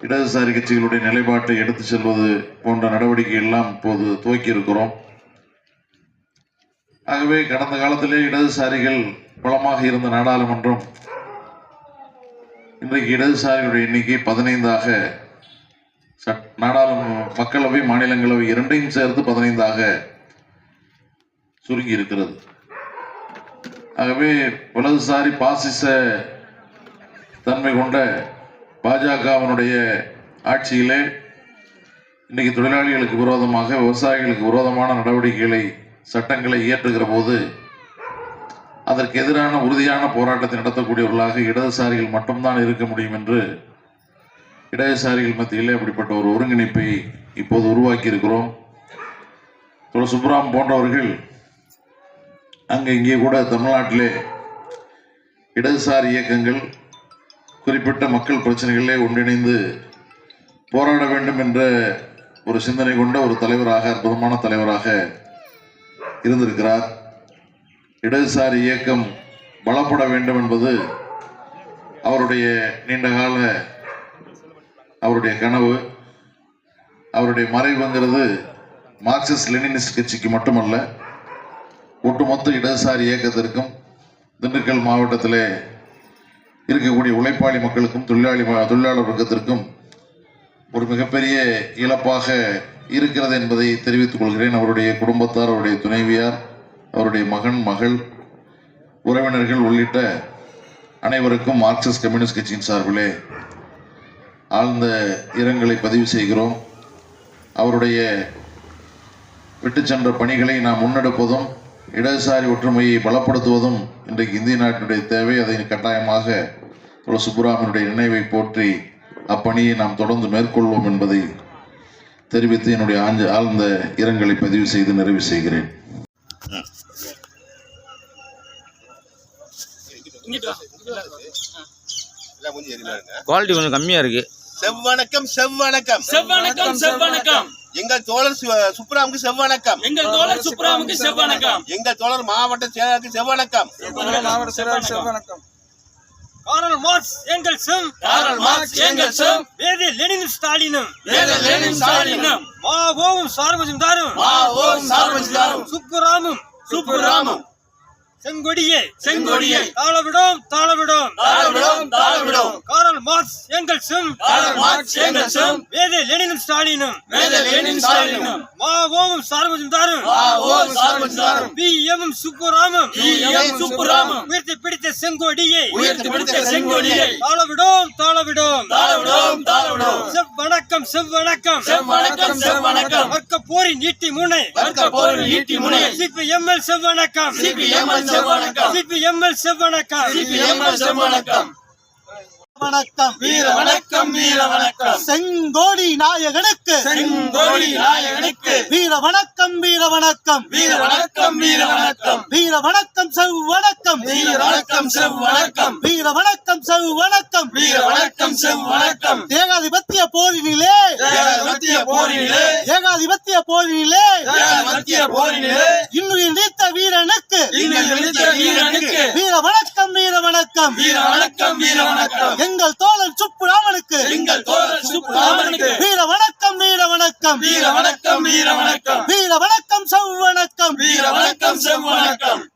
இடதுசாரி கட்சிகளுடைய நிலைப்பாட்டை எடுத்து செல்வது போன்ற நடவடிக்கை எல்லாம் இப்போது துவக்கி இருக்கிறோம் ஆகவே கடந்த காலத்திலே இடதுசாரிகள் பலமாக இருந்த நாடாளுமன்றம் இன்றைக்கு இடதுசாரிகளுடைய எண்ணிக்கை பதினைந்தாக சட் நாடாளுமன்ற மக்களவை மாநிலங்களவை இரண்டையும் சேர்த்து பதினைந்தாக சுருங்கி இருக்கிறது ஆகவே வலதுசாரி பாசிச தன்மை கொண்ட பாஜகவினுடைய ஆட்சியிலே இன்றைக்கு தொழிலாளிகளுக்கு விரோதமாக விவசாயிகளுக்கு விரோதமான நடவடிக்கைகளை சட்டங்களை இயற்றுகிற போது அதற்கு எதிரான உறுதியான போராட்டத்தை நடத்தக்கூடியவர்களாக இடதுசாரிகள் மட்டும்தான் இருக்க முடியும் என்று இடதுசாரிகள் மத்தியிலே அப்படிப்பட்ட ஒரு ஒருங்கிணைப்பை இப்போது உருவாக்கி இருக்கிறோம். திரு சுப்ராம் போன்றவர்கள் அங்கே இங்கே கூட தமிழ்நாட்டிலே இடதுசாரி இயக்கங்கள் குறிப்பிட்ட மக்கள் பிரச்சனைகளிலே ஒன்றிணைந்து போராட வேண்டும் என்ற ஒரு சிந்தனை கொண்ட ஒரு தலைவராக அற்புதமான தலைவராக இருந்திருக்கிறார். இடதுசாரி இயக்கம் பலப்பட வேண்டும் என்பது அவருடைய நீண்டகால அவருடைய கனவு. அவருடைய மறைவுங்கிறது மார்க்சிஸ்ட் லெனினிஸ்ட் கட்சிக்கு மட்டுமல்ல ஒட்டுமொத்த இடதுசாரி இயக்கத்திற்கும் திண்டுக்கல் மாவட்டத்திலே இருக்கக்கூடிய உழைப்பாளி மக்களுக்கும் தொழிலாளி தொழிலாளர் வர்க்கத்திற்கும் ஒரு மிகப்பெரிய இழப்பாக இருக்கிறது என்பதை தெரிவித்துக் கொள்கிறேன். அவருடைய குடும்பத்தார் அவருடைய துணைவியார் அவருடைய மகன் மகள் உறவினர்கள் உள்ளிட்ட அனைவருக்கும் மார்க்சிஸ்ட் கம்யூனிஸ்ட் கட்சியின் சார்பிலே ஆழ்ந்த இரங்கலை பதிவு செய்கிறோம். அவருடைய விட்டு சென்ற பணிகளை நாம் முன்னெடுப்பதும் இடதுசாரி ஒற்றுமையை பலப்படுத்துவதும் இன்றைக்கு இந்திய நாட்டினுடைய தேவை. அதை கட்டாயமாக திரு சுப்புராமனுடைய நினைவை போற்றி அப்பணியை நாம் தொடர்ந்து மேற்கொள்வோம் என்பதை தெரிவித்து என்னுடைய ஆஞ்ச ஆழ்ந்த இரங்கலை பதிவு செய்து நிறைவு செய்கிறேன். குவாலிட்டி கொஞ்சம் கம்மியா இருக்கு. செவ்வணக்கம் செவ்வணக்கம். செவ்வணக்கம் செவ்வணக்கம். எங்கள் தோழர் சு- சுப்ராமுக்கு செவ்வணக்கம். எங்கள் தோழர் சுப்ராமுக்கு செவ்வணக்கம். எங்கள் தோழர் மாவட்ட செயலருக்கு செவ்வணக்கம். காரல் மார்க்ஸ் எங்கள் செம். காரல் மார்க்ஸ் எங்கள் செம். வேதி லெனின் ஸ்டாலினும். வேதி லெனின் ஸ்டாலினும். மாவோவும் சார்வஜிந்தாரும். மாவோவும் சார்வஜிந்தாரும். சுப்புராமும். சுப்புராமும். செங்கொடியே செங்கொடியே. தாளவிடும் தாளவிடும். தாளவிடும், தாளவிடும். காரல் மார்க்ஸ் எங்கள் செம் காரல் மார்க்ஸ் எங்கள் செம் வேதி லெனின் ஸ்டாலினும். வேதி லெனின் ஸ்டாலினும் மாவோவும் சார்வஜிந்தாரும் மாவோவும் சார்வஜிந்தாரும் P M சுப்புராமும். P M. Subburaman. உயர்த்தி பிடித்த செங்கொடியை. உயர்த்தி பிடித்த செங்கொடியை. தாளவிடும் தாளவிடும். தாளவிடும், தாளவிடும். செவ்வணக்கம் செவ்வணக்கம். செவ்வணக்கம், செவ்வணக்கம். வர்க்க போரி நீட்டி முனை. வர்க்க போரில் ஈட்டி முனை. சிபிஎம்எல் செவ்வணக்கம். CPML செவ்வணக்கம். சிபிஎம்எல் செவ்வணக்கம் சிபிஎம்எல் செவ்வணக்கம் வணக்கம். வீர வணக்கம் வீர வணக்கம். செங்கோடி நாயகனுக்கு. செங்கோடி நாயகனுக்கு. வீர வணக்கம் வீர வணக்கம். வீர வணக்கம் வீர வணக்கம். வீர வணக்கம் செவ் வணக்கம். வீர வணக்கம் செவ் வணக்கம். வீர வணக்கம் செவ் வணக்கம். வீர வணக்கம் செவ் வணக்கம். ஏகாதிபத்திய போரினிலே. ஏகாதிபத்திய போரினிலே. ஏகாதிபத்திய போரினிலே. ஏகாதிபத்திய போரினிலே. இன்னுயிர் நீத்த வீரனுக்கு வீர வணக்கம் வீர வணக்கம். வீர வணக்கம் வீர வணக்கம். எங்கள் தோழர் சுப்புராமனுக்கு எங்கள் தோழர் சுப்புராமனுக்கு வீர வணக்கம் வீர வணக்கம். வீர வணக்கம் வீர வணக்கம். வீர வணக்கம் செவ் வணக்கம் வீர வணக்கம்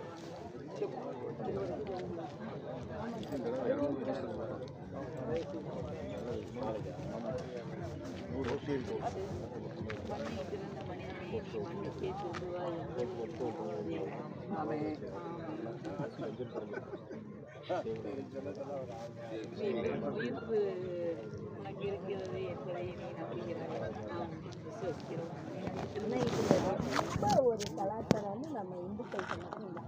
உயிர்ப்பு உனக்கு இருக்கிறது எப்படி நீ நம்புகிறாய் நாம் ஒரு கலாச்சாரம் நம்ம இந்துக்கள் சொன்னாங்க